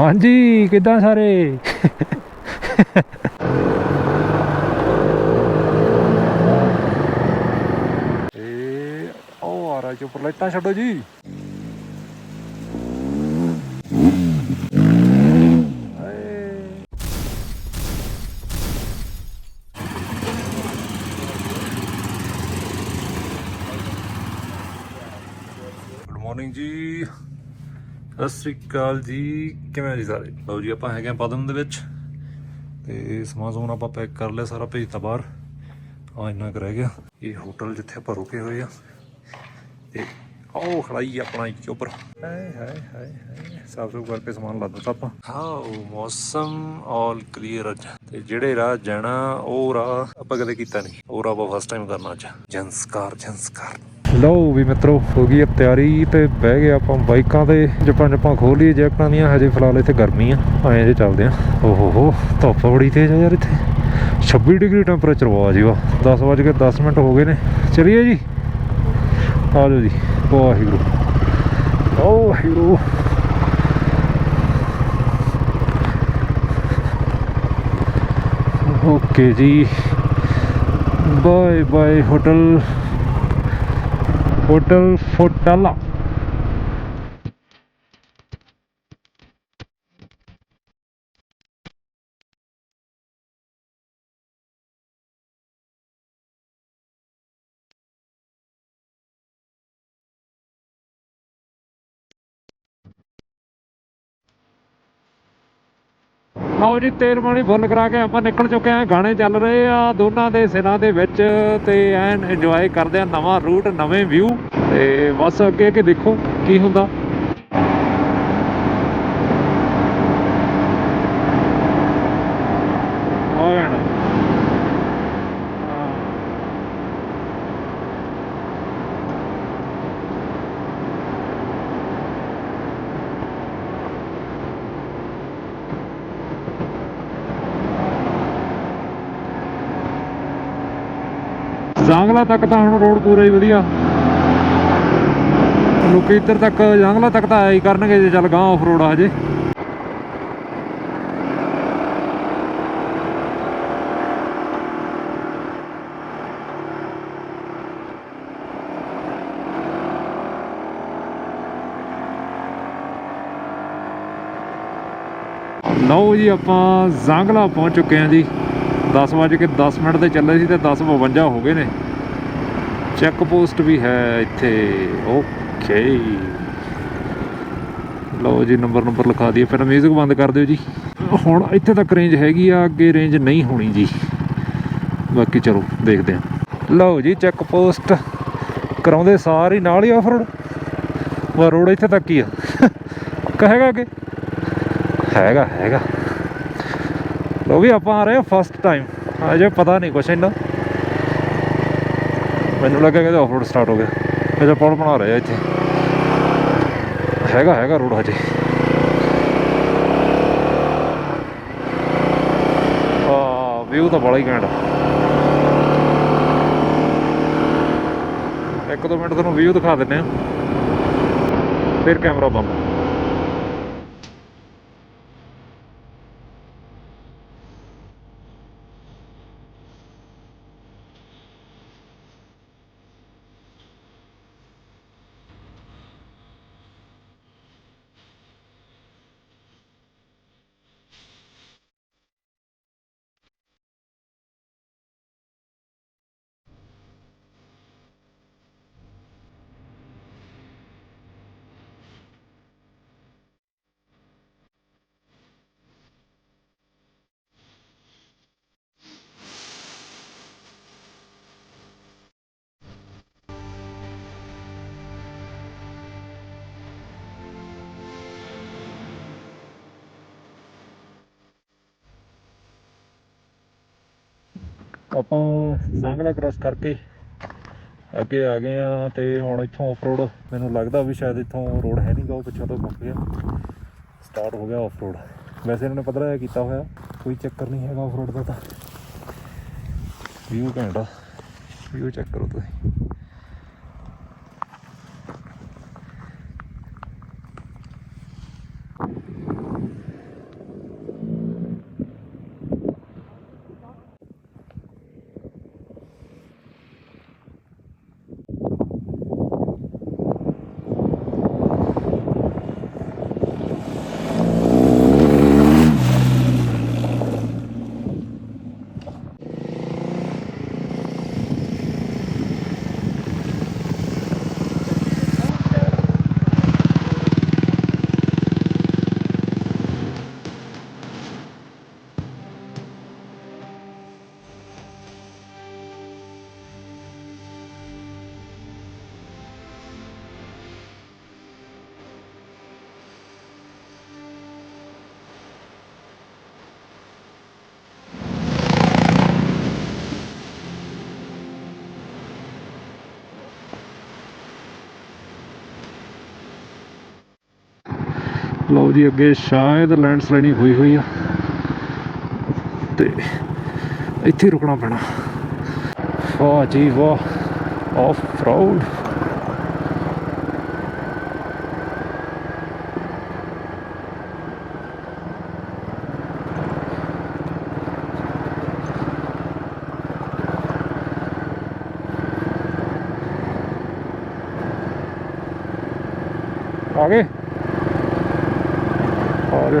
ਹਾਂਜੀ ਕਿਦਾਂ ਸਾਰੇ? ਏ ਉਹ ਆ ਰਿਹਾ ਜੀ ਉੱਪਰ ਲਾਈਟਾਂ ਛੱਡੋ ਜੀ ਏ ਗੁੱਡ ਮਾਰਨਿੰਗ ਜੀ ਸਤਿ ਸ੍ਰੀ ਅਕਾਲ ਜੀ। ਕਿਵੇਂ ਜੀ ਸਾਰੇ? ਲਓ ਜੀ, ਆਪਾਂ ਹੈਗੇ ਆ ਪਦਮ ਦੇ ਵਿੱਚ। ਤੇ ਸਮਾਨ ਸਮੂਨ ਆਪਾਂ ਪੈਕ ਕਰ ਲਿਆ, ਸਾਰਾ ਭੇਜਤਾ ਬਾਹਰ। ਆ ਇੰਨਾ ਕੁ ਰਹਿ ਗਿਆ। ਇਹ ਹੋਟਲ ਜਿੱਥੇ ਆਪਾਂ ਰੁਕੇ ਹੋਏ ਆ। ਤੇ ਉਹ ਖੜਾਈ ਆਪਣਾ ਇੱਕ ਉੱਪਰ। ਹਾਏ ਹਾਏ ਹਾਏ ਹਾਏ। ਸਾਫ਼ ਸੁਥਰਾ ਕਰਕੇ ਸਮਾਨ ਲਾ ਦਿੱਤਾ ਆਪਾਂ। ਹਾਂ ਮੌਸਮ ਆਲ ਕਲੀਅਰ ਅੱਜ। ਤੇ ਜਿਹੜੇ ਰਾਹ ਜਾਣਾ, ਉਹ ਰਾਹ ਆਪਾਂ ਕਦੇ ਕੀਤਾ ਨਹੀਂ। ਉਹ ਰਾਹ ਆਪਾਂ ਫਸਟ ਟਾਈਮ ਕਰਨਾ ਅੱਜ। ਜੰਸਕਾਰ ਜੰਸਕਾਰ ਲਓ ਵੀ ਮਿੱਤਰੋ, ਹੋ ਗਈ ਹੈ ਤਿਆਰੀ ਤੇ ਬਹਿ ਗਏ ਆਪਾਂ ਬਾਈਕਾਂ ਤੇ। ਜੱਪਾਂ ਜੱਪਾਂ ਖੋਲ ਲਈ ਜੈਕਟਾਂ ਦੀਆਂ। ਹਜੇ ਫਿਲਹਾਲ ਇੱਥੇ ਗਰਮੀ ਆ, ਐਂ ਜੇ ਚੱਲਦੇ ਆ। ਓਹੋ ਹੋ ਧੁੱਪ ਬੜੀ ਤੇਜ਼ ਆ ਯਾਰ ਇੱਥੇ। 26 ਡਿਗਰੀ ਟੈਂਪਰੇਚਰ ਵਾ ਜੀ ਵਾ 10 ਵਜੇ ਕੇ 10 ਮਿੰਟ ਹੋ ਗਏ ਨੇ। ਚਲਿਏ ਜੀ। ਆ ਜਾਓ ਜੀ। ਵਾਹਿਗੁਰੂ। ਓ ਵਾਹਿਗੁਰੂ। ਓਕੇ ਜੀ। Bye bye hotel. ਹੋਟਲ ਫੋਟਾਲਾ ਲਓ ਜੀ, ਤੇਲ ਪਾਣੀ ਫੁੱਲ ਕਰਾ ਕੇ ਆਪਾਂ ਨਿਕਲ ਚੁੱਕੇ ਆ ਗਾਣੇ ਚੱਲ ਰਹੇ ਆ ਦੋਨਾਂ ਦੇ ਸਿਰਾਂ ਦੇ ਵਿੱਚ ਤੇ ਐਨ ਇੰਜੋਏ ਕਰਦੇ ਆ ਨਵਾਂ ਰੂਟ ਨਵੇਂ ਵਿਊ ਤੇ ਬਸ ਅੱਗੇ ਅੱਗੇ ਦੇਖੋ ਕੀ ਹੁੰਦਾ ਆ ਜਾਣਾ ਹਾਂ। ਜਾਂਗਲਾ ਤੱਕ ਤਾਂ ਹੁਣ ਰੋਡ ਪੂਰਾ ਹੀ ਵਧੀਆ। ਲੋਕੀ ਇੱਧਰ ਤੱਕ ਜਾਂਗਲਾ ਤੱਕ ਤਾਂ ਆਇਆ ਹੀ ਕਰਨਗੇ ਜੇ ਚੱਲ ਗਾਂ ਆਫ ਰੋਡ ਆ ਜੇ ਲਓ ਜੀ, ਆਪਾਂ ਜਾਂਗਲਾ ਪਹੁੰਚ ਚੁੱਕੇ ਹਾਂ ਜੀ। 10 ਵਜੇ ਕੇ 10 ਮਿੰਟ ਤੇ ਚੱਲੇ ਸੀ ਤੇ 10:52 ਹੋ ਗਏ ਨੇ। ਚੈੱਕ ਪੋਸਟ ਵੀ ਹੈ ਇੱਥੇ, ਓਕੇ। ਲਓ ਜੀ, ਨੰਬਰ ਨੰਬਰ ਲਿਖਾ ਦਈਏ, ਫਿਰ ਮਿਊਜ਼ਿਕ ਬੰਦ ਕਰ ਦਿਓ ਜੀ। ਹੁਣ ਇੱਥੇ ਤੱਕ ਰੇਂਜ ਹੈਗੀ ਆ, ਅੱਗੇ ਰੇਂਜ ਨਹੀਂ ਹੋਣੀ ਜੀ। ਬਾਕੀ ਚਲੋ, ਦੇਖਦੇ ਹਾਂ। ਲਓ ਜੀ, ਚੈੱਕ ਪੋਸਟ ਕਰਾਉਂਦੇ ਸਾਰ ਹੀ ਨਾਲ ਹੀ ਆਫ ਰੋਡ ਵਾ ਰੋਡ ਇੱਥੇ ਤੱਕ ਹੀ ਆ। ਕਹੇਗਾ ਅੱਗੇ? ਹੈਗਾ ਹੈਗਾ। ਲੋ ਵੀ, ਆਪਾਂ ਆ ਰਹੇ ਹਾਂ ਫਸਟ ਟਾਈਮ ਅਜੇ ਪਤਾ ਨਹੀਂ ਕੁਛ ਇੰਨਾ। ਮੈਨੂੰ ਲੱਗਾ ਕਿ ਆਫ ਰੋਡ ਸਟਾਰਟ ਹੋ ਗਿਆ ਅਜੇ ਪੁਲ ਬਣਾ ਰਹੇ ਆ ਇੱਥੇ। ਹੈਗਾ ਹੈਗਾ ਰੋਡ ਹਜੇ। ਆ ਵਿਊ ਤਾਂ ਬੜਾ ਹੀ ਘੈਂਟ ਇੱਕ ਦੋ ਮਿੰਟ ਤੁਹਾਨੂੰ ਵਿਊ ਦਿਖਾ ਦਿੰਨੇ ਆ। ਫਿਰ ਕੈਮਰਾ ਬੰਦ। ਆਪਾਂ ਸੰਗਲਾ ਕ੍ਰਾਸ ਕਰਕੇ ਅੱਗੇ ਆ ਗਏ ਆ ਤੇ ਹੁਣ ਇੱਥੋਂ ਆਫ ਰੋਡ ਮੈਨੂੰ ਲੱਗਦਾ ਵੀ ਸ਼ਾਇਦ ਇੱਥੋਂ ਰੋਡ ਹੈ ਨਹੀਂਗਾ ਉਹ ਪਿੱਛੋਂ ਤੋਂ ਮੁੱਕ ਗਿਆ ਸਟਾਰਟ ਹੋ ਗਿਆ ਆਫ ਰੋਡ ਵੈਸੇ ਇਹਨਾਂ ਨੇ ਪੱਧਰਾ ਜਿਹਾ ਕੀਤਾ ਹੋਇਆ, ਕੋਈ ਚੱਕਰ ਨਹੀਂ ਹੈਗਾ ਆਫ ਰੋਡ ਦਾ ਤਾਂ। ਵਿਊ ਘੈਂਟ ਆ। ਵਿਊ ਚੈੱਕ ਕਰੋ ਤੁਸੀਂ। ਲਓ ਜੀ, ਅੱਗੇ ਸ਼ਾਇਦ ਲੈਂਡ ਲੈਂਡਸਲਾਈਡਿੰਗ ਹੋਈ ਹੋਈ ਆ। ਤੇ ਇੱਥੇ ਰੁਕਣਾ ਪੈਣਾ। ਵਾਹ ਜੀ ਵਾਹ ਆਫ ਰੋਡ ਆ ਗਏ ਆ ਗਏ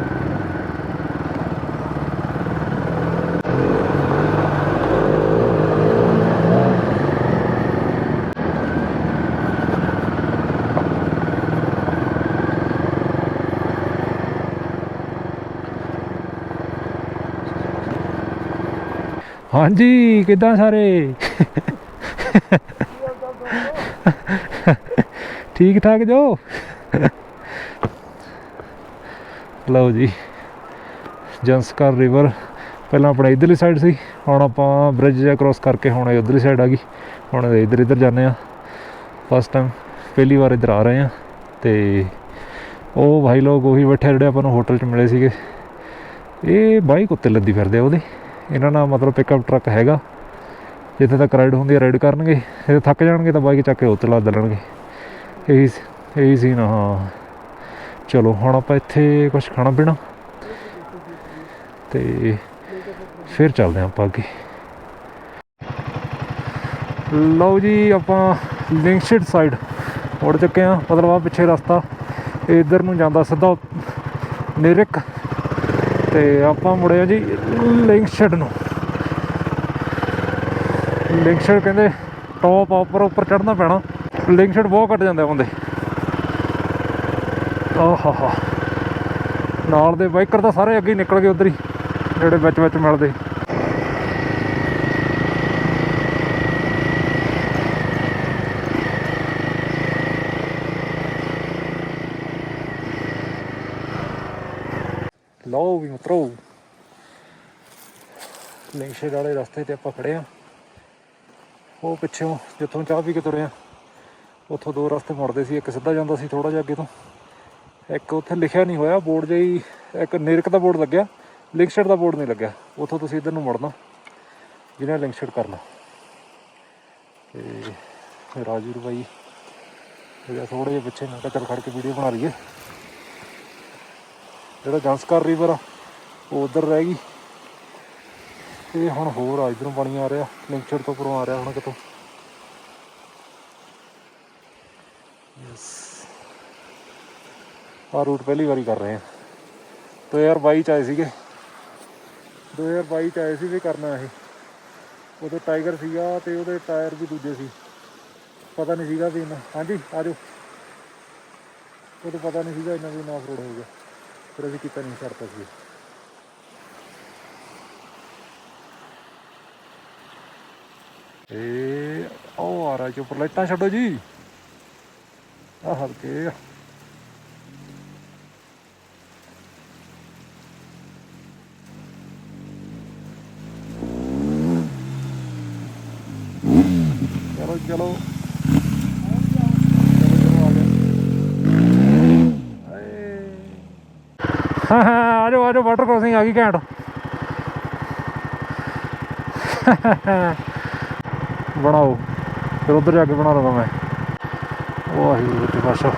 ਹਾਂਜੀ ਕਿੱਦਾਂ ਸਾਰੇ? ਠੀਕ ਠਾਕ ਜੋ? ਲਓ ਜੀ ਜੰਸਕਾਰ ਰਿਵਰ। ਪਹਿਲਾਂ ਆਪਣਾ ਇਧਰਲੀ ਸਾਈਡ ਸੀ, ਹੁਣ ਆਪਾਂ ਬ੍ਰਿਜ ਜਿਹਾ ਕ੍ਰੋਸ ਕਰਕੇ ਹੁਣ ਇਧਰਲੀ ਸਾਈਡ ਆ ਗਈ। ਹੁਣ ਇਧਰ ਇਧਰ ਜਾਂਦੇ ਆ ਫਸਟ ਟਾਈਮ ਪਹਿਲੀ ਵਾਰ ਇਧਰ ਆ ਰਹੇ ਆ ਤੇ ਉਹ ਭਾਈ ਲੋਕ ਉਹੀ ਬੈਠੇ ਜਿਹੜੇ ਆਪਾਂ ਨੂੰ ਹੋਟਲ 'ਚ ਮਿਲੇ ਸੀਗੇ। ਇਹ ਬਾਈਕ ਉੱਤੇ ਲੱਦੀ ਫਿਰਦੇ ਆ ਉਹਦੇ। ਇਹਨਾਂ ਨਾਲ ਮਤਲਬ ਪਿਕਅਪ ਟਰੱਕ ਹੈਗਾ। ਜਿੱਥੇ ਤੱਕ ਰਾਈਡ ਹੁੰਦੀ ਹੈ ਰਾਈਡ ਕਰਨਗੇ। ਜੇ ਥੱਕ ਜਾਣਗੇ ਤਾਂ ਬਾਈਕ ਚੱਕ ਕੇ ਉੱਤੇ ਲਾ ਦੇਣਗੇ। ਇਹੀ ਇਹੀ ਸੀ ਨਾ ਹਾਂ। ਚਲੋ, ਹੁਣ ਆਪਾਂ ਇੱਥੇ ਕੁਝ ਖਾਣਾ ਪੀਣਾ। ਤੇ ਫਿਰ ਚੱਲਦੇ ਹਾਂ ਆਪਾਂ ਅੱਗੇ। ਲਓ ਜੀ, ਆਪਾਂ ਲਿੰਕਸ਼ਿਟ ਸਾਈਡ ਮੁੜ ਚੁੱਕੇ ਆ ਮਤਲਬ ਆ ਪਿੱਛੇ ਰਸਤਾ। ਇਧਰ ਨੂੰ ਜਾਂਦਾ ਸਿੱਧਾ ਨਿਰਕ। ਤੇ ਆਪਾਂ ਮੁੜਿਆ ਜੀ ਲਿੰਕਸ਼ਿਟ ਨੂੰ। ਲਿੰਕਸ਼ਿਟ ਕਹਿੰਦੇ ਟੌਪ ਉੱਪਰ ਉੱਪਰ ਚੜਨਾ ਪੈਣਾ। ਲਿੰਕਸ਼ਿਟ ਬਹੁਤ ਘੱਟ ਜਾਂਦੇ ਬੰਦੇ। ਆਹਾਹਾ। ਨਾਲ ਦੇ ਬਾਈਕਰ ਤਾਂ ਸਾਰੇ ਅੱਗੇ ਹੀ ਨਿਕਲ ਗਏ ਉਧਰ ਹੀ, ਜਿਹੜੇ ਵਿੱਚ ਵਿੱਚ ਮਿਲਦੇ। ਲਓ ਵੀ ਮਿੱਤਰੋ। ਲਿੰਕਸ਼ੇਡ ਵਾਲੇ ਰਸਤੇ ਤੇ ਆਪਾਂ ਖੜੇ ਆ। ਉਹ ਪਿੱਛੋਂ ਜਿੱਥੋਂ ਚਾਹ ਪੀ ਕੇ ਤੁਰੇ ਆ, ਉੱਥੋਂ ਦੋ ਰਸਤੇ ਮੁੜਦੇ ਸੀ, ਇੱਕ ਸਿੱਧਾ ਜਾਂਦਾ ਸੀ ਥੋੜਾ ਜਿਹਾ ਅੱਗੇ ਤੋਂ। ਇੱਕ ਉੱਥੇ ਲਿਖਿਆ ਨਹੀਂ ਹੋਇਆ, ਬੋਰਡ ਜਿਹੀ ਇੱਕ ਨਿਰਕ ਦਾ ਬੋਰਡ ਲੱਗਿਆ ਲਿੰਕਸ਼ੇਡ ਦਾ ਬੋਰਡ ਨਹੀਂ ਲੱਗਿਆ। ਉੱਥੋਂ ਤੁਸੀਂ ਇਧਰ ਨੂੰ ਮੁੜਨਾ, ਜਿਹਨੇ ਲਿੰਕਸ਼ੇਡ ਕਰਨਾ। ਤੇ ਰਾਜੂ ਬਾਈ ਇਹਦਾ ਥੋੜੇ ਜਿਹਾ ਪਿੱਛੇ ਮੈਂ ਚੱਲ ਖੜ ਕੇ ਵੀਡੀਓ ਬਣਾ ਲਈਏ। ਜਿਹੜਾ ਜੰਸਕਾਰ ਰਿਵਰ ਆ, ਉਹ ਉਧਰ ਰਹਿ ਗਈ। ਇਹ ਹੁਣ ਹੋਰ ਆ, ਇਧਰੋਂ ਪਾਣੀ ਆ ਰਿਹਾ ਲਿੰਕਸ਼ੇਡ ਤੋਂ ਉੱਪਰੋਂ ਆ ਰਿਹਾ ਹੁਣ ਕਿਤੋਂ। ਯੈਸ ਆ ਰੂਟ ਪਹਿਲੀ ਵਾਰੀ ਕਰ ਰਹੇ ਆ। 2022 ਚ ਆਏ ਸੀਗੇ। 2022 ਚ ਆਏ ਸੀ ਵੀ ਕਰਨਾ ਇਹ। ਉਦੋਂ ਟਾਈਗਰ ਸੀਗਾ ਤੇ ਉਹਦੇ ਟਾਇਰ ਵੀ ਦੂਜੇ ਸੀ। ਪਤਾ ਨਹੀਂ ਸੀਗਾ ਵੀ ਇੰਨਾ ਹਾਂਜੀ ਆ ਜਾਓ ਉਦੋਂ ਪਤਾ ਨਹੀਂ ਸੀਗਾ ਇੰਨਾ ਵੀ ਨਾ ਆਫ ਰੋਡ ਹੋਊਗਾ ਫਿਰ ਅਸੀਂ ਕੀਤਾ ਨਹੀਂ ਕਰਤਾ ਸੀ। ਏ, ਉਹ ਆ ਰਿਹਾ ਜੀ ਲਾਈਟਾਂ ਛੱਡੋ ਜੀ। ਆ ਹਲਕੇ ਆ। ਚਲੋ ਚਲੋ। ਆ ਆ ਜਾਓ। ਆ ਜਾਓ ਵਾਟਰ ਕ੍ਰੋਸਿੰਗ ਆ ਗਈ ਘੈਂਟ। ਬਣਾਓ। ਫਿਰ ਉਧਰ ਜਾ ਕੇ ਬਣਾ ਲਵਾਂ ਮੈਂ। ਵਾਹਿਗੁਰੂ ਜੀ ਪਾਸ਼ਾ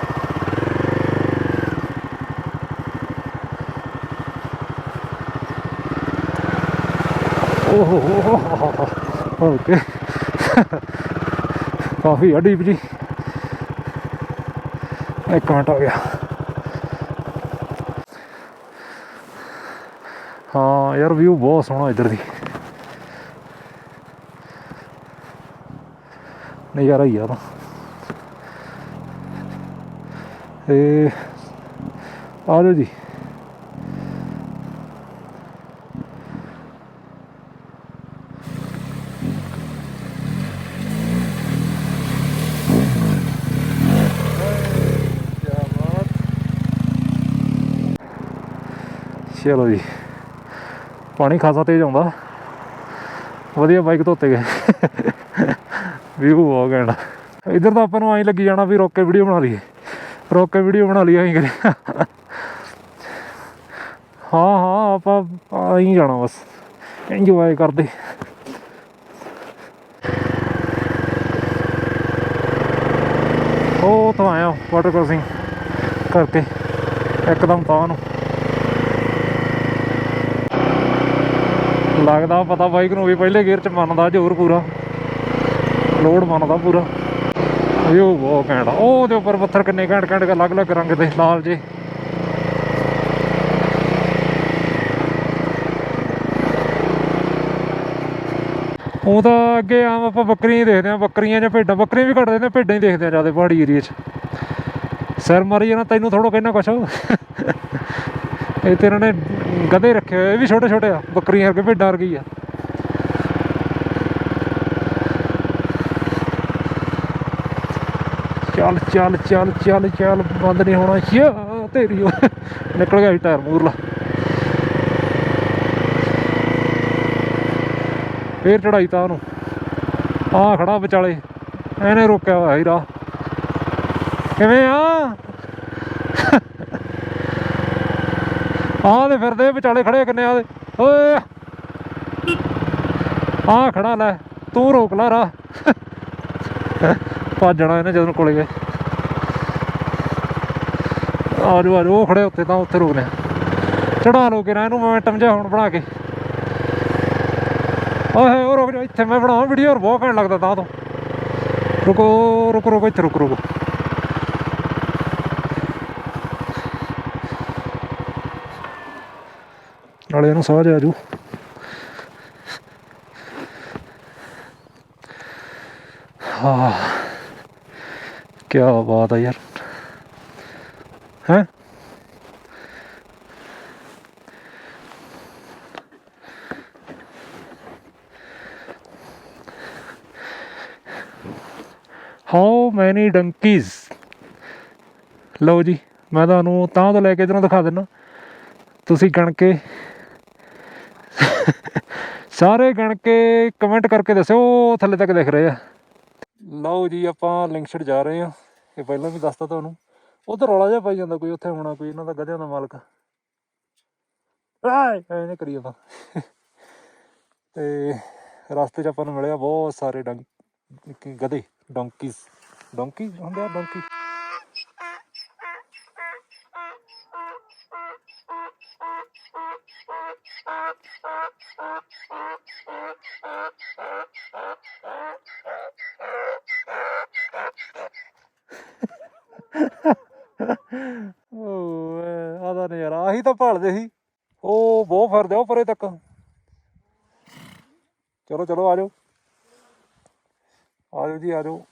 ਓਹ। ਓਕੇ। ਕਾਫੀ ਆ ਡੀਪ ਜੀ। ਇੱਕ ਮਿੰਟ ਹੋ ਗਿਆ। ਹਾਂ, ਯਾਰ ਵਿਊ ਬਹੁਤ ਸੋਹਣਾ ਇੱਧਰ ਦੀ। ਨਜ਼ਾਰਾ ਹੀ ਆ ਤਾਂ ਇਹ ਆ ਜਾਓ ਜੀ। ਚਲੋ ਜੀ। ਪਾਣੀ ਖਾਸਾ ਤੇਜ਼ ਆਉਂਦਾ। ਵਧੀਆ ਬਾਈਕ ਧੋਤੇ ਗਏ। ਵੀਊ ਬਹੁਤ ਘੈਂਟ ਇਧਰ ਤਾਂ ਆਪਾਂ ਨੂੰ ਐਂ ਲੱਗੀ ਜਾਣਾ ਵੀ ਰੋਕ ਕੇ ਵੀਡੀਓ ਬਣਾ ਲਈਏ। ਰੋਕ ਕੇ ਵੀਡੀਓ ਬਣਾ ਲਈ ਐਂ ਕਰੇ ਹਾਂ ਹਾਂ, ਆਪਾਂ ਆਈ ਜਾਣਾ ਬਸ। ਇੰਜੋਏ ਕਰਦੇ। ਉਹ ਉੱਥੋਂ ਆਇਆ ਵਾਟਰ ਕ੍ਰੋਸਿੰਗ ਕਰਕੇ। ਇੱਕਦਮ ਤਾਂ ਨੂੰ। ਲੱਗਦਾ ਪਤਾ ਬਾਈਕ ਨੂੰ ਵੀ ਪਹਿਲੇ ਗੇਅਰ ਚ ਮੰਨਦਾ ਜ਼ੋਰ ਪੂਰਾ। ਲੋਡ ਮੰਨਦਾ ਪੂਰਾ। ਇਹ ਬਹੁਤ ਘੈਂਟ ਆ। ਉਹ ਉਹਦੇ ਉੱਪਰ ਪੱਥਰ ਕਿੰਨੇ ਘੈਂਟ ਘੈਂਟ ਅਲੱਗ-ਅਲੱਗ ਰੰਗ ਦੇ, ਲਾਲ ਜੇ। ਉਹ ਤਾਂ ਅੱਗੇ ਆਮ ਆਪਾਂ ਬੱਕਰੀਆਂ ਹੀ ਦੇਖਦੇ ਆ ਬੱਕਰੀਆਂ ਜਾਂ ਭੇਡਾਂ। ਬੱਕਰੀਆਂ ਵੀ ਘੱਟਦੇ ਨੇ ਭੇਡਾਂ ਹੀ ਦੇਖਦੇ ਆ ਜ਼ਿਆਦਾ ਪਹਾੜੀ ਏਰੀਆ 'ਚ। ਸਿਰ ਮਾਰੀ ਜਾਣਾ, ਤੈਨੂੰ ਥੋੜਾ ਕਹਿਣਾ ਕੁਛ। ਇਹ ਤੇ ਇਹਨਾਂ ਨੇ ਗਧੇ ਰੱਖੇ ਹੋਏ, ਇਹ ਵੀ ਛੋਟੇ ਛੋਟੇ ਆ, ਬੱਕਰੀਆਂ ਵਰਗੇ, ਭੇਡਾਂ ਵਰਗੀ ਆ। ਚੱਲ ਚੱਲ ਚੱਲ ਚੱਲ ਚੱਲ, ਬੰਦ ਨਹੀਂ ਹੋਣਾ ਸ਼ਿਆ, ਤੇਰੀ ਨਿਕਲ ਗਿਆ ਟਾਇਰ ਮੂਰਲਾ। ਫੇਰ ਚੜਾਈ ਤਾਂ ਉਹਨੂੰ। ਆ ਖੜਾ ਵਿਚਾਲੇ। ਇਹਨੇ ਰੋਕਿਆ ਹੋਇਆ ਸੀ ਰਾਹ। ਕਿਵੇਂ ਆ? ਆਹ ਦੇ ਫਿਰਦੇ ਵਿਚਾਲੇ ਖੜੇ ਕਿੰਨੇ ਆ ਦੇ। ਓਏ! ਆ ਖੜਾ ਲੈ, ਤੂੰ ਰੋਕ ਲੈ ਰਾਹ। ਭੱਜਣਾ ਇਹਨੇ ਜਦੋਂ ਕੋਲੇ ਗਏ। ਆਜੋ ਆਜੋ, ਉਹ ਖੜੇ ਉੱਥੇ ਤਾਂ ਉੱਥੇ ਰੁਕਨੇ ਚੜਾ ਲੋ ਨਾ ਇਹਨੂੰ ਮੋਮੈਂਟਮ ਜਿਹਾ ਹੁਣ ਬਣਾ ਕੇ। ਓਏ ਉਹ ਰੁਕ ਜਾ, ਇੱਥੇ ਮੈਂ ਬਣਾਵਾਂ ਵੀਡੀਓ ਹੋਰ ਬਹੁਤ ਘੈਂਟ ਲੱਗਦਾ ਤਾਂ ਤੋਂ। ਰੁਕੋ ਰੁਕੋ ਰੁਕੋ, ਇੱਥੇ ਰੁਕੋ ਰੁਕੋ। ਨਾਲੇ ਇਹਨੂੰ ਸਾਹ ਜਾ ਜੂ। ਕੀ ਬਾਤ ਆ ਯਾਰ ਹੈ ਹਾਊ ਮੈਨੀ ਡੰਕੀਜ਼ ਲਓ ਜੀ, ਮੈਂ ਤੁਹਾਨੂੰ ਤਾਂ ਤੋਂ ਲੈ ਕੇ ਇਧਰੋਂ ਦਿਖਾ ਦਿੰਦਾ। ਤੁਸੀਂ ਗਣ ਕੇ ਸਾਰੇ ਗਣ ਕੇ ਕਮੈਂਟ ਕਰਕੇ ਦੱਸਿਓ ਥੱਲੇ ਤੱਕ ਦਿਖ ਰਹੇ ਆ। ਲਓ ਜੀ, ਆਪਾਂ ਲਿੰਕਸ਼ਟ ਜਾ ਰਹੇ ਆ ਇਹ ਪਹਿਲਾਂ ਵੀ ਦੱਸਤਾ ਤੁਹਾਨੂੰ। ਉਧਰ ਰੌਲਾ ਜਿਹਾ ਪਾਈ ਜਾਂਦਾ ਕੋਈ, ਉੱਥੇ ਹੋਣਾ ਕੋਈ, ਇਹਨਾਂ ਦਾ ਗਧਿਆਂ ਦਾ ਮਾਲਕ। ਆਏ ਐ ਕਰੀ ਆਪਾਂ। ਤੇ ਰਸਤੇ 'ਚ ਆਪਾਂ ਨੂੰ ਮਿਲਿਆ ਬਹੁਤ ਸਾਰੇ ਡੰਕ, ਗਧੇ ਡੋਂਕੀਜ਼ ਡੋਂਕੀ ਹੁੰਦੇ ਆ ਡੋਂਕੀ ਆਦਾ ਤਾਂ ਭਾਲਦੇ ਸੀ। ਉਹ ਬਹੁਤ ਫਿਰਦੇ ਆ ਉਹ ਪਰੇ ਤੱਕ। ਚਲੋ ਚਲੋ, ਆ ਜਾਓ। ਆ ਜਾਓ ਜੀ, ਆ ਜਾਓ।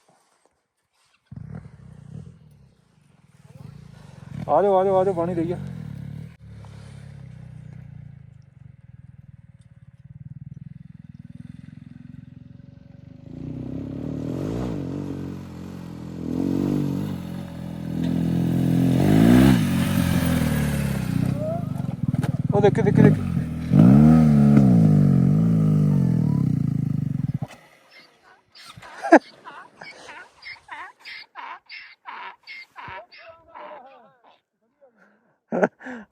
ਆ ਜਾਓ ਆ ਜਾਓ ਆ ਜਾਓ, ਪਾਣੀ ਲਈਏ ਉਹ ਦੇਖੀ ਦੇਖੀ ਦੇਖੀ।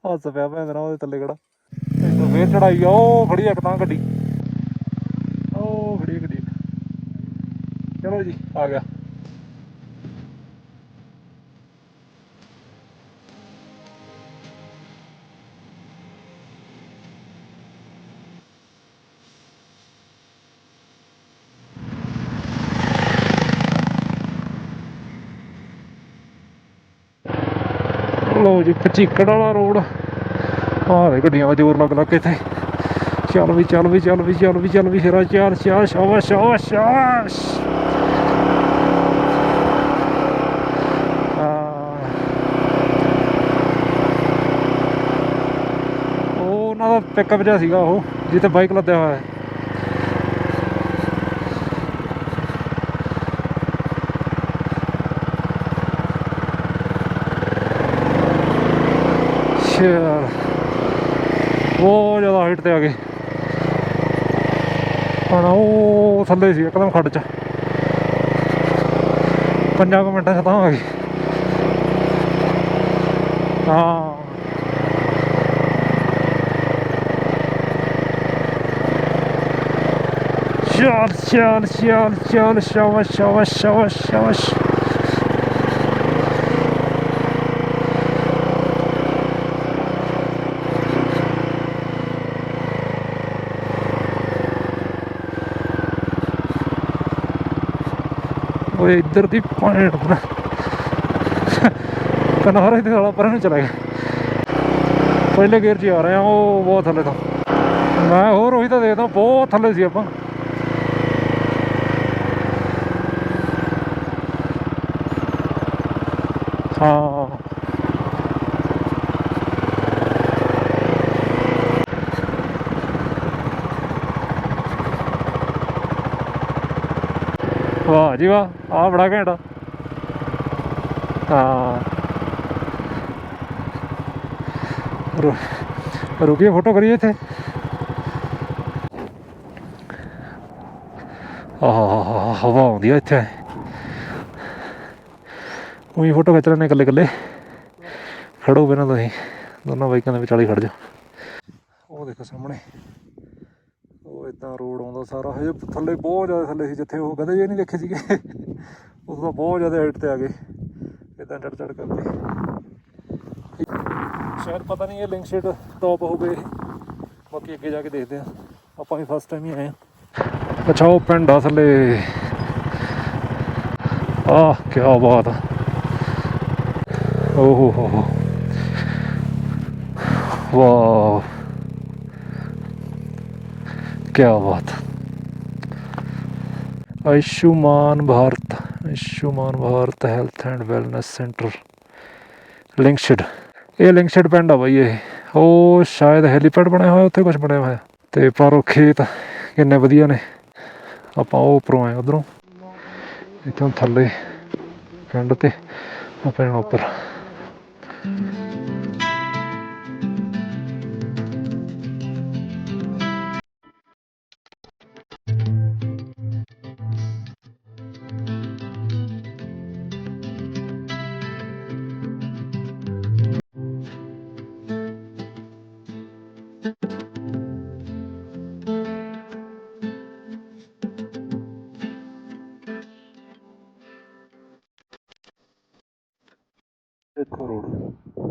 ਹੱਸ ਪਿਆ ਭੈਣ ਉਹਦੇ ਥੱਲੇ ਖੜਾ। ਇੱਥੋਂ ਫੇਰ ਚੜਾਈ ਆ, ਉਹ ਖੜੀ ਆ ਇੱਕ ਤਾਂ ਗੱਡੀ। ਉਹ ਖੜੀ ਗੱਡੀ। ਚਲੋ ਜੀ, ਆ ਗਿਆ। ਲੋ ਜੀ ਪਚੀਕੜ ਵਾਲਾ ਰੋਡ। ਆਹ ਵੇ ਗੱਡੀਆਂ ਦਾ ਜ਼ੋਰ ਲੱਗ ਲੱਗ ਇੱਥੇ। ਚੱਲ ਵੀ ਚੱਲ ਵੀ ਚੱਲ ਵੀ ਚੱਲ ਵੀ ਚੱਲ ਵੀ, ਸ਼ੇਰਾ ਚਾਰ ਚਾਰ, ਸ਼ਾਬਾਸ਼ ਸ਼ਾਬਾਸ਼ ਸ਼ਾਬਾਸ਼। ਉਹਨਾਂ ਦਾ ਪਿਕਅਪ ਜਿਹਾ ਸੀਗਾ ਉਹ, ਜਿੱਥੇ ਬਾਈਕ ਲੱਦਿਆ ਹੋਇਆ ਹੈ। ਜ਼ਿਆਦਾ ਹਾਈਟ ਤੇ ਆ ਗਏ ਪਰ ਉਹ ਥੱਲੇ ਸੀ ਇੱਕਦਮ ਖੱਡ 'ਚ 5 ਮਿੰਟਾਂ 'ਚ ਤਾਂ ਆ ਗਏ ਹਾਂ Charles, Charles, Charles, Charles, Charles, Charles, Charles, Charles. ਓਏ, ਇੱਧਰ ਦੀ ਪੁਆਇੰਟ ਬਣਾ। ਕਨਾਰੇ ਤੇ ਸਾਲਾ ਪਰਾਂ ਨੂੰ ਚਲਾ ਗਿਆ। ਪਹਿਲੇ ਗੇਅਰ 'ਚ ਆ ਰਹੇ ਆ, ਉਹ ਬਹੁਤ ਥੱਲੇ ਤੋਂ। ਮੈਂ ਹੋਰ ਉਹੀ ਤਾਂ ਦੇਖਦਾ, ਬਹੁਤ ਥੱਲੇ ਸੀ ਆਪਾਂ। ਹਾਂ ਵਾਹ ਜੀ ਵਾਹ ਆ ਬੜਾ ਘੈਂਟ ਹਾਂ। ਰੁਕੀਏ ਫੋਟੋ ਕਰੀਏ ਇੱਥੇ। ਆਹ ਹਵਾ ਆਉਂਦੀ ਆ ਇੱਥੇ। ਉਹੀ ਫੋਟੋ ਖਿੱਚ ਲੈਣੇ ਇਕੱਲੇ ਇਕੱਲੇ। ਖੜੋ ਬਿਨਾਂ ਤੁਸੀਂ, ਦੋਨਾਂ ਬਾਈਕਾਂ ਦੇ ਵਿਚਾਲੇ ਖੜ ਜਾਓ। ਉਹ ਦੇਖੋ ਸਾਹਮਣੇ। ਇਦਾਂ ਸਾਰਾ। ਹਜੇ ਥੱਲੇ ਬਹੁਤ ਜ਼ਿਆਦਾ ਥੱਲੇ ਸੀ ਜਿੱਥੇ ਉਹ ਕਦੇ ਜੇ ਨਹੀਂ ਦੇਖੇ ਸੀਗੇ। ਉਸ ਤੋਂ ਬਹੁਤ ਜ਼ਿਆਦਾ ਹਾਈਟ ਤੇ ਆ ਗਏ। ਇਦਾਂ ਚੜ ਚੜ ਕਰਕੇ। ਸ਼ਾਇਦ ਪਤਾ ਨਹੀਂ ਇਹ ਲਿੰਕ ਸ਼ੀਟ ਟੌਪ ਹੋਵੇ। ਬਾਕੀ ਅੱਗੇ ਜਾ ਕੇ ਦੇਖਦੇ ਆ ਆਪਾਂ ਵੀ ਫਸਟ ਟਾਈਮ ਹੀ ਆਏ ਆ ਅੱਛਾ, ਉਹ ਪਿੰਡ ਆ ਥੱਲੇ। ਆਹ ਕੀ ਬਾਤ ਆ। ਓ ਹੋ ਹੋ ਹੋ। ਕੀ ਬਾਤ Ayushman Bharat Ayushman Bharat health and wellness centre linked ਇਹ ਲਿੰਕਸ਼ਡ ਪਿੰਡ ਆ ਬਾਈ ਇਹ। ਉਹ ਸ਼ਾਇਦ ਹੈਲੀਪੈਡ ਬਣਿਆ ਹੋਇਆ, ਉੱਥੇ ਕੁਝ ਬਣਿਆ ਹੋਇਆ। ਤੇ ਪਰ ਉਹ ਖੇਤ ਕਿੰਨੇ ਵਧੀਆ ਨੇ। ਆਪਾਂ ਉਹ ਉੱਪਰੋਂ ਆਏ ਉਧਰੋਂ। ਇੱਥੋਂ ਥੱਲੇ ਪਿੰਡ ਤੇ ਆਪਾਂ ਨਾਲ ਉੱਪਰ। ਦੇਖੋ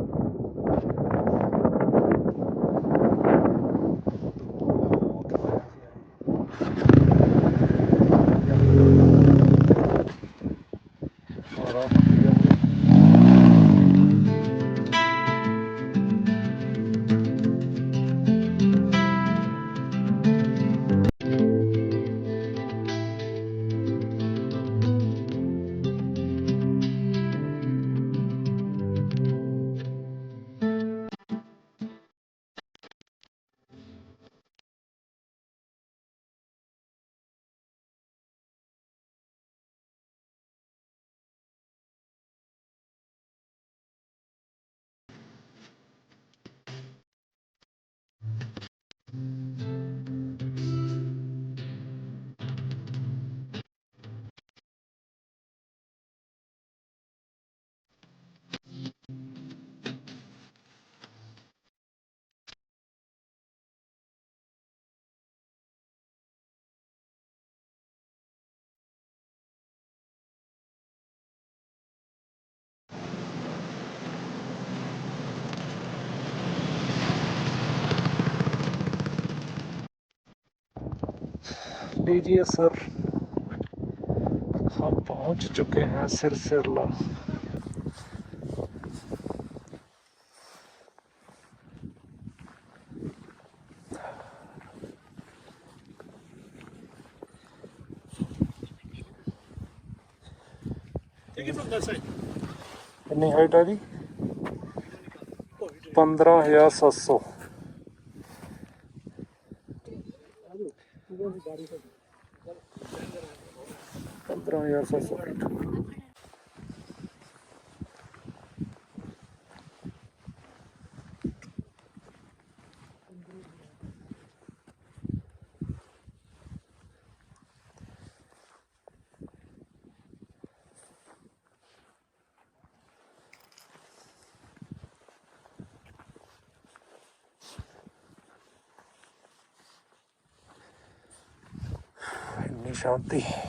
دیجیے سر۔ ہم پہنچ چکے ہیں سر سرلا کنی ہائٹ آ رہی پندرہ ہزار سات سو۔ sí, sí. shanti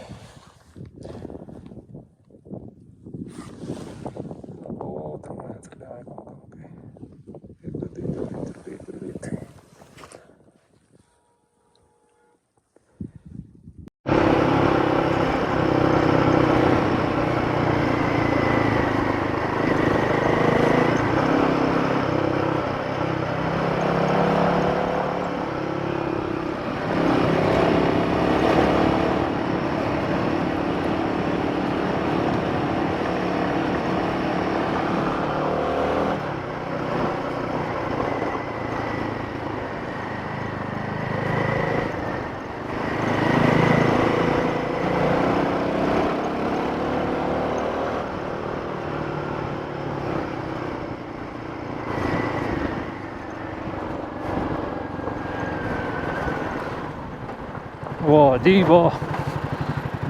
divo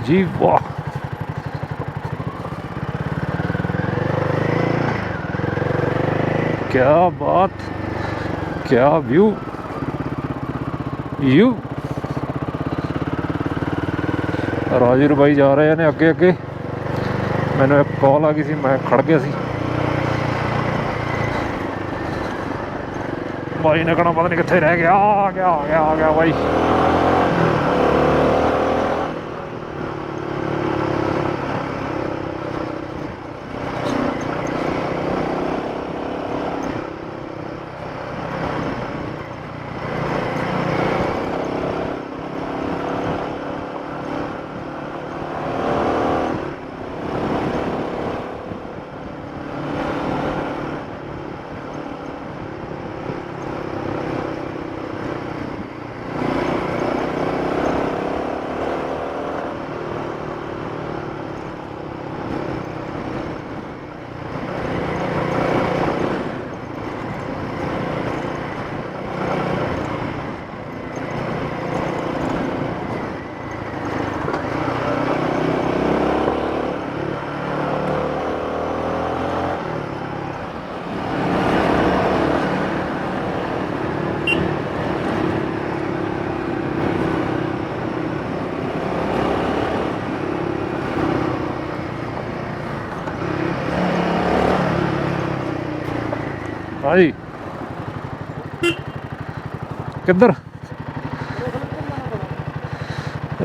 divo کیا بات کیا ویو یو راجر بھائی جا رہے نے اگے اگے مینو ایک کال آ گئی میں کھڑ گیا سی بھائی نے کہنا پتا نہیں کتنے رہ گیا آ گیا آ گیا بھائی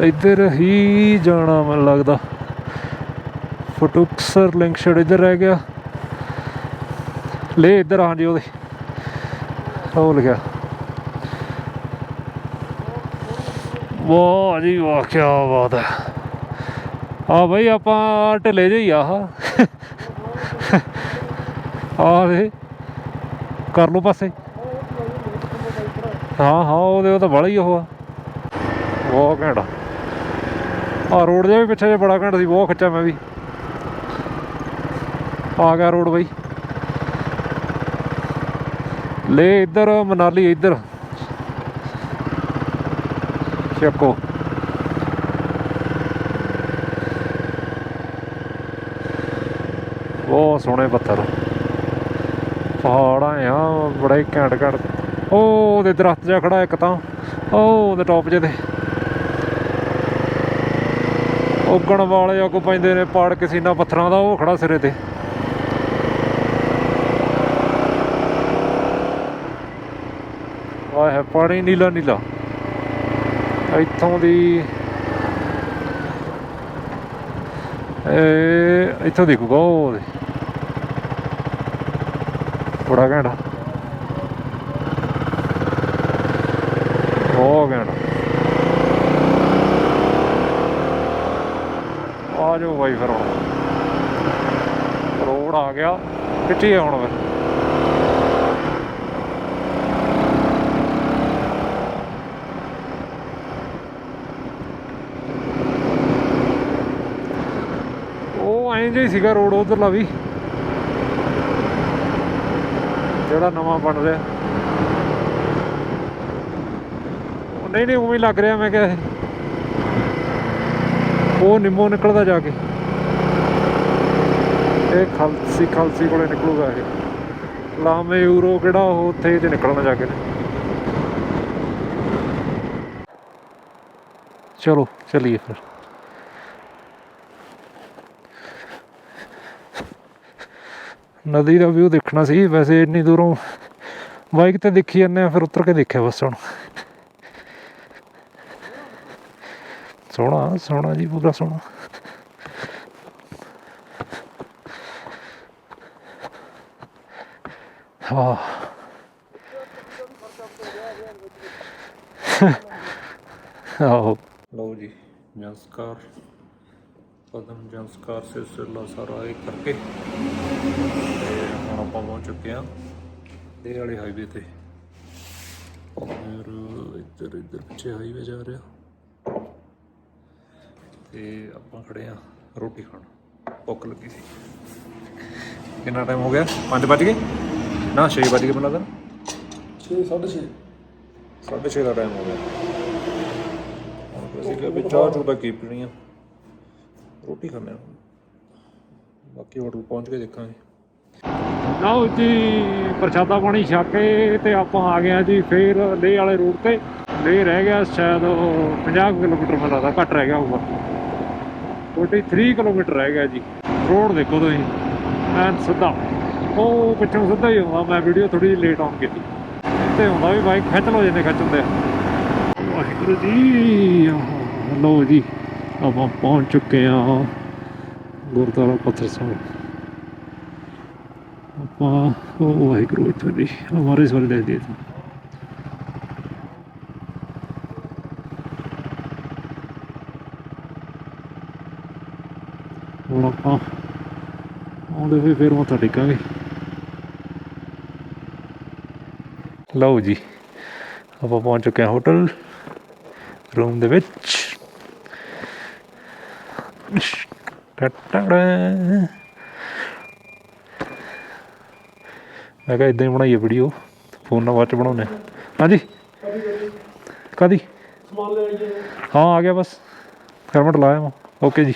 ਇੱਧਰ ਹੀ ਜਾਣਾ ਮੈਨੂੰ ਲੱਗਦਾ। ਫਟੁਕਸਰ ਲਿੰਕ ਇੱਧਰ ਰਹਿ ਗਿਆ। ਲੈ ਇੱਧਰ ਹਾਂਜੀ ਉਹਦੇ। ਉਹ ਲਿਖਿਆ। ਵਾਹ ਜੀ ਵਾਹ ਕੀ ਬਾਤ ਹੈ। ਆ ਬਈ ਆਪਾਂ ਢਿੱਲੇ ਜਿਹੀ ਆ, ਆਹ। ਆ ਵੇ, ਕਰ ਲਓ ਪਾਸੇ। ਹਾਂ ਹਾਂ, ਉਹਦੇ ਉਹ ਤਾਂ ਬੜਾ ਹੀ ਉਹ ਆ। ਬਹੁਤ ਘੈਂਟ ਆ ਰੋਡ ਜਿਹਾ ਵੀ ਪਿੱਛੇ ਜਿਹਾ ਬੜਾ ਘੰਟਾ ਸੀ, ਬਹੁਤ ਖਿੱਚਿਆ ਮੈਂ ਵੀ। ਆ ਗਿਆ ਰੋਡ ਬਈ। ਲੈ ਇੱਧਰ, ਮਨਾਲੀ ਇੱਧਰ। ਚੱਕੋ। ਬਹੁਤ ਸੋਹਣੇ ਪੱਥਰ। ਪਹਾੜਾਂ ਆ, ਬੜੇ ਹੀ ਘੈਂਟ ਘੈਂਟ। ਉਹ ਉਹਦੇ ਦਰਖਤ ਜਿਹਾ ਖੜਾ ਇੱਕ ਤਾਂ। ਉਹ ਉਹਦੇ ਟੌਪ ਜਿਹੇ ਤੇ। ਉੱਗਣ ਵਾਲੇ ਅੱਗੋਂ ਪੈਂਦੇ ਨੇ, ਪਾੜ ਕੇ ਪੱਥਰਾਂ ਦਾ, ਉਹ ਖੜਾ ਸਿਰੇ ਤੇ। ਆਹ ਹੈ ਪਾਣੀ ਨੀਲਾ ਨੀਲਾ। ਇੱਥੋਂ ਦੀ ਇਹ ਇੱਥੋਂ ਦੇਖੂਗਾ ਉਹ। ਉਹਦੇ ਬੜਾ ਘੈਂਟ। ਬਹੁਤ ਘੈਂਟ। ਆ ਜਾਓ ਬਾਈ ਫਿਰ ਹੁਣ ਰੋਡ ਆ ਗਿਆ ਕਿੱਥੇ ਹੁਣ ਫਿਰ। ਉਹ ਐਂ ਜਿਹਾ ਸੀਗਾ ਰੋਡ ਉਧਰਲਾ ਵੀ। ਜਿਹੜਾ ਨਵਾਂ ਬਣ ਰਿਹਾ। ਨਹੀਂ ਨਹੀਂ, ਉਵੇਂ ਲੱਗ ਰਿਹਾ, ਮੈਂ ਕਿਹਾ ਇਹ। ਉਹ ਨਿੰਮੋ ਨਿਕਲਦਾ ਜਾ ਕੇ। ਇਹ ਖਾਲਸੀ ਖਾਲਸੀ ਕੋਲੇ ਨਿਕਲੂਗਾ ਇਹ। ਲਾਮੇ ਯੂਰੋ ਕਿਹੜਾ ਉਹ ਉੱਥੇ ਚ ਨਿਕਲਣਾ ਜਾ ਕੇ। ਚਲੋ, ਚਲਿਏ ਫਿਰ। ਨਦੀ ਦਾ ਵਿਊ ਦੇਖਣਾ ਸੀ, ਵੈਸੇ ਇੰਨੀ ਦੂਰੋਂ ਬਾਈਕ ਤੇ ਦੇਖੀ ਜਾਂਦੇ ਆ, ਫਿਰ ਉਤਰ ਕੇ ਦੇਖਿਆ ਬਸ ਹੁਣ। ਸੋਹਣਾ ਸੋਹਣਾ ਜੀ, ਪੂਰਾ ਸੋਹਣਾ। ਹਾਂ ਆਹੋ। ਲਓ ਜੀ ਨਮਸਕਾਰ ਪਦਮ ਨਮਸਕਾਰ ਸਿਲਸਿਲਾ ਸਾਰਾ ਇਹ ਕਰਕੇ ਤੇ ਹੁਣ ਆਪਾਂ ਪਹੁੰਚ ਚੁੱਕੇ ਆ ਇਹ ਵਾਲੇ ਹਾਈਵੇ ਤੇ। ਔਰ ਇੱਧਰ ਇੱਧਰ ਪਿੱਛੇ ਹਾਈਵੇ ਜਾ ਰਿਹਾ। ਤੇ ਆਪਾਂ ਖੜੇ ਆ ਰੋਟੀ ਖਾਣ। ਭੁੱਖ ਲੱਗੀ ਸੀ। ਕਿੰਨਾ ਟਾਈਮ ਹੋ ਗਿਆ? 5 ਵੱਜ ਗਏ? ਨਾ 6 ਵੱਜ ਗਏ ਮੈਨੂੰ ਲੱਗਦਾ। 6 6.5 ਸਾਢੇ ਛੇ ਦਾ ਟਾਈਮ ਹੋ ਗਿਆ। ਅਸੀਂ ਕਿਹਾ ਵੀ ਚਾਹ ਚੂਹ ਤਾਂ ਕੀ ਪੀਣੀ ਆ। ਰੋਟੀ ਖਾਣੇ ਆ ਬਾਕੀ ਹੋਟਲ ਪਹੁੰਚ ਕੇ ਦੇਖਾਂਗੇ। ਲਓ ਜੀ ਪ੍ਰਸ਼ਾਦਾ ਪਾਣੀ ਛਕ ਕੇ ਤੇ ਆਪਾਂ ਆ ਗਏ ਆ ਜੀ ਫੇਰ ਲੇਹ ਵਾਲੇ ਰੂਟ ਤੇ। ਲੇਹ ਰਹਿ ਗਿਆ ਸ਼ਾਇਦ ਉਹ 50 ਕਿਲੋਮੀਟਰ ਮੈਨੂੰ ਲੱਗਦਾ ਘੱਟ ਰਹਿ ਗਿਆ ਹੋਊਗਾ। 43 ਕਿਲੋਮੀਟਰ ਰਹਿ ਗਿਆ ਜੀ। ਰੋਡ ਦੇਖੋ ਤੁਸੀਂ ਐਨ ਸਿੱਧਾ। ਉਹ ਪਿੱਛੋਂ ਸਿੱਧਾ ਹੀ ਆਉਂਦਾ ਮੈਂ ਵੀਡੀਓ ਥੋੜੀ ਜਿਹੀ ਲੇਟ ਆਨ ਕੀਤੀ। ਤੇ ਹੁੰਦਾ ਵੀ ਬਾਈਕ ਖਿੱਚ ਲੋ ਜਿੰਨੇ ਖਿੱਚ ਵਾਹਿਗੁਰੂ ਜੀ ਆਹ, ਲਓ ਜੀ ਆਪਾਂ ਪਹੁੰਚ ਚੁੱਕੇ ਆ ਗੁਰਦੁਆਰਾ ਪੱਥਰ ਸਾਹਿਬ। ਆਪਾਂ ਉਹ ਵਾਹਿਗੁਰੂ ਇੱਥੇ ਜੀ ਹਮਾਰੇ ਸਵਾਲ ਲੈ ਦੇ ਹੁਣ ਆਪਾਂ ਆਉਂਦੇ ਹੋਏ ਫਿਰ ਮੱਥਾ ਟੇਕਾਂਗੇ ਲਓ ਜੀ ਆਪਾਂ ਪਹੁੰਚ ਚੁੱਕੇ ਹਾਂ ਹੋਟਲ ਰੂਮ ਦੇ ਵਿੱਚ। ਟਟੜਾ ਮੈਂ ਕਿਹਾ ਇਦਾਂ ਹੀ ਬਣਾਈਏ ਵੀਡੀਓ ਫੋਨ ਨਾਲ ਬਾਅਦ ਚ ਬਣਾਉਨੇ। ਹਾਂਜੀ? ਕਾਦੀ ਸਮਾਨ ਲੈ ਆਈਏ ਹਾਂ ਆ ਗਿਆ ਬਸ। ਹੈਲਮਟ ਲਾਇਆ ਮੈਂ। ਓਕੇ ਜੀ।